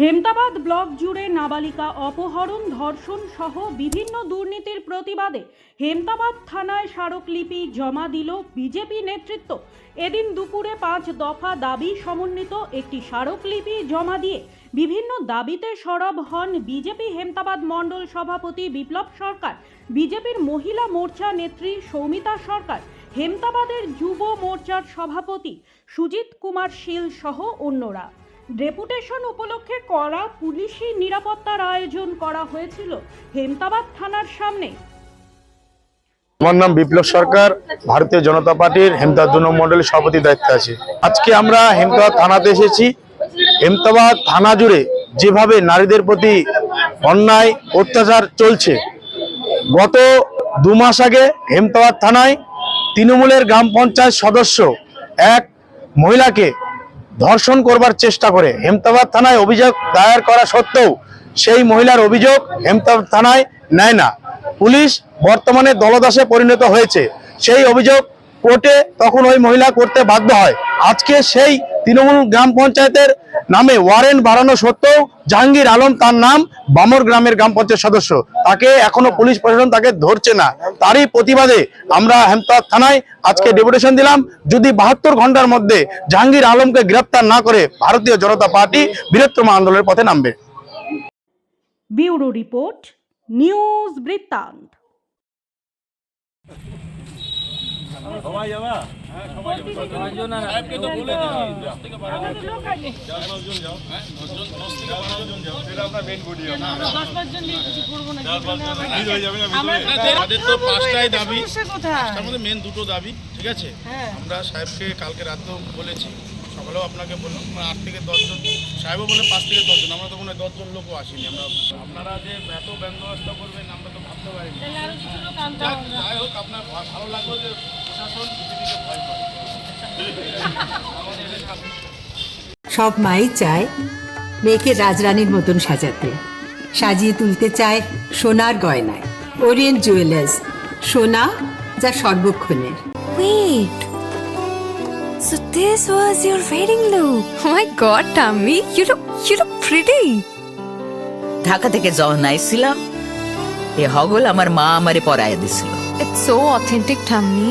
Hemtabad block জুড়ে নাবালিকা অপহরণ, ধর্ষণ সহ বিভিন্ন দুর্নীতির প্রতিবাদে হেমতাবাদ থানায় স্মারকলিপি জমা দিল বিজেপি নেতৃত্ব। এদিন দুপুরে পাঁচ দফা দাবি সমন্বিত একটি স্মারকলিপি জমা দিয়ে বিভিন্ন দাবিতে সরব হন বিজেপি হেমতাবাদ মণ্ডল সভাপতি বিপ্লব সরকার, বিজেপির মহিলা মোর্চা নেত্রী সৌমিতা সরকার, হেমতাবাদের যুব মোর্চার সভাপতি সুজিত কুমার শীল সহ অন্যরা। ডেপুটেশন উপলক্ষে করা পুলিশি নিরাপত্তার আয়োজন করা হয়েছিল হেমতাবাদ থানার সামনে। আমার নাম বিপ্লব সরকার, ভারতীয় জনতা পার্টির হেমতাবাদ দু মন্ডলের সভাপতি দায়িত্বে আছে। আজকে আমরা হেমতাবাদ থানাতে এসেছি। হেমতাবাদ থানা জুড়ে যেভাবে নারীদের প্রতি অন্যায়, অত্যাচার চলছে, গত দু মাস আগে হেমতাবাদ থানায় তৃণমূলের গ্রাম পঞ্চায়েত সদস্য এক মহিলাকে ধর্ষণ করবার চেষ্টা করে। হেমতাবাদ থানায় অভিযোগ দায়ের করা সত্ত্বেও সেই মহিলার অভিযোগ হেমতাবাদ থানায় নেয় না। পুলিশ বর্তমানে দলদাসে পরিণত হয়েছে। সেই অভিযোগ কোর্টে তখন ওই মহিলা করতে বাধ্য হয়। আজকে সেই তৃণমূল গ্রাম পঞ্চায়েতের নামে ওয়ারেন্ট বাড়ানো সত্ত্বেও জাহাঙ্গীর আলম তার নাম বামর গ্রামের গ্রাম পঞ্চায়েত সদস্য। তাকে এখনও পুলিশ প্রশাসন তাকে ধরছে না। তারই প্রতিবাদে আমরা হেমতাদ থানায় আজকে ডেপুটেশন দিলাম। যদি বাহাত্তর ঘণ্টার মধ্যে জাহাঙ্গীর আলমকে গ্রেপ্তার না করে ভারতীয় জনতা পার্টি বৃহত্তম আন্দোলনের পথে নামবে। ব্যুরো রিপোর্ট, নিউজ বৃত্তান্ত। আমাদের তো পাঁচটাই দাবি। তার মধ্যে মেন দুটো দাবি ঠিক আছে? আমরা সাহেবকে কালকে রাতেও বলেছি। সকালেও আপনাকে বললাম মানে আট থেকে দশজন সাহেবও বলে পাঁচ থেকে দশজন আমরা তো কোনো দশজন লোকও আসিনি। আমরা আপনারা যে এত বন্দোবস্ত করবেন আমরা তো ভাবতে পারিনি। যাক, যাই হোক আপনার ভালো লাগল যে সব মাই চায় মেয়েকে রাজরানীর মতন সাজাতে সাজিয়ে তুলতে চায় সোনার গয়নায় ওরিয়েন্ট জুয়েলার্স সোনা যা সর্বক্ষণের Wait. So this was your wedding look. Oh my god, Tammy, you look you look pretty. Dhaka থেকে যখন আইছিলাম এ হগল আমার মা আমারে পরায় দিছিল It's so authentic, Tammy.